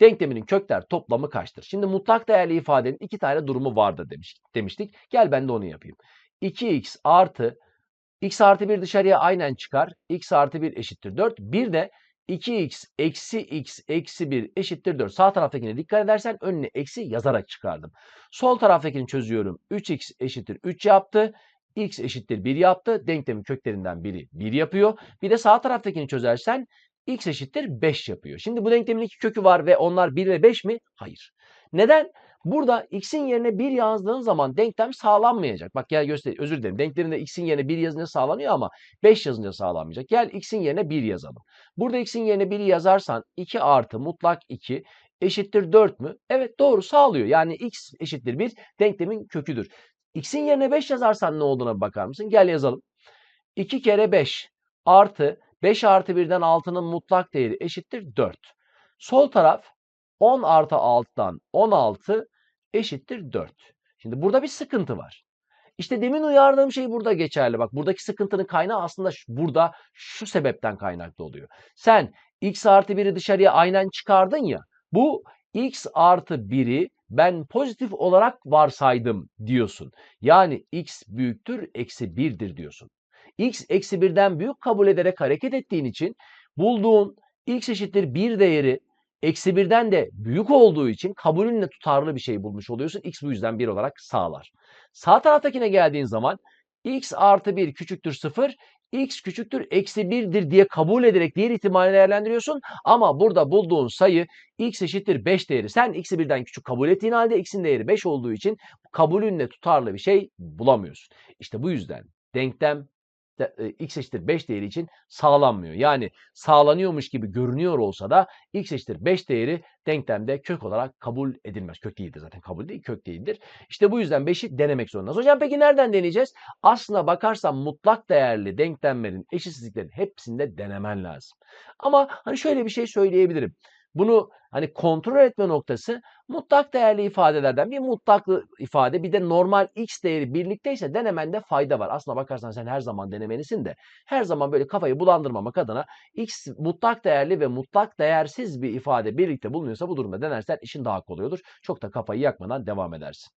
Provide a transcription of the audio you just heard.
Denkleminin kökler toplamı kaçtır? Şimdi mutlak değerli ifadenin iki tane durumu vardır demiş, demiştik. Gel ben de onu yapayım. 2x artı x artı 1 dışarıya aynen çıkar. x artı 1 eşittir 4. Bir de 2x eksi x eksi 1 eşittir 4. Sağ taraftakine dikkat edersen önüne eksi yazarak çıkardım. Sol taraftakini çözüyorum. 3x eşittir 3 yaptı. x eşittir 1 yaptı. Denklemin köklerinden biri 1 yapıyor. Bir de sağ taraftakini çözersen x eşittir 5 yapıyor. Şimdi bu denklemin iki kökü var ve onlar 1 ve 5 mi? Hayır. Neden? Burada x'in yerine 1 yazdığın zaman denklem sağlanmayacak. Bak gel göstereyim. Özür dilerim. Denkleminde x'in yerine 1 yazınca sağlanıyor ama 5 yazınca sağlanmayacak. Gel x'in yerine 1 yazalım. Burada x'in yerine 1'i yazarsan 2 artı mutlak 2 eşittir 4 mü? Evet doğru sağlıyor. Yani x eşittir 1 denklemin köküdür. x'in yerine 5 yazarsan ne olduğuna bakar mısın? Gel yazalım. 2 kere 5 artı 5 artı 1'den 6'nın mutlak değeri eşittir 4. Sol taraf 10 artı 6'dan 16 eşittir 4. Şimdi burada bir sıkıntı var. İşte demin uyardığım şey burada geçerli. Bak buradaki sıkıntının kaynağı aslında burada şu sebepten kaynaklı oluyor. Sen x artı 1'i dışarıya aynen çıkardın ya. Bu x artı 1'i ben pozitif olarak varsaydım diyorsun. Yani x büyüktür eksi 1'dir diyorsun. X eksi 1'den büyük kabul ederek hareket ettiğin için bulduğun x eşittir 1 değeri eksi 1'den de büyük olduğu için kabulünle tutarlı bir şey bulmuş oluyorsun. X bu yüzden 1 olarak sağlar. Sağ taraftakine geldiğin zaman x artı 1 küçüktür 0, x küçüktür eksi 1'dir diye kabul ederek diğer ihtimali değerlendiriyorsun. Ama burada bulduğun sayı x eşittir 5 değeri. Sen x'i birden küçük kabul ettiğin halde x'in değeri 5 olduğu için kabulünle tutarlı bir şey bulamıyorsun. İşte bu yüzden denklem de, e, x eşittir 5 değeri için sağlanmıyor. Yani sağlanıyormuş gibi görünüyor olsa da x eşittir 5 değeri denklemde kök olarak kabul edilmez. Kök değildir zaten kabul değil kök değildir. İşte bu yüzden 5'i denemek zorundayız. Hocam peki nereden deneyeceğiz? Aslına bakarsan mutlak değerli denklemlerin eşitsizliklerin hepsinde denemen lazım. Ama hani şöyle bir şey söyleyebilirim. Bunu hani kontrol etme noktası mutlak değerli ifadelerden bir mutlaklı ifade bir de normal x değeri birlikteyse denemende fayda var. Aslına bakarsan sen her zaman denemelisin de her zaman böyle kafayı bulandırmamak adına x mutlak değerli ve mutlak değersiz bir ifade birlikte bulunuyorsa bu durumda denersen işin daha kolay olur. Çok da kafayı yakmadan devam edersin.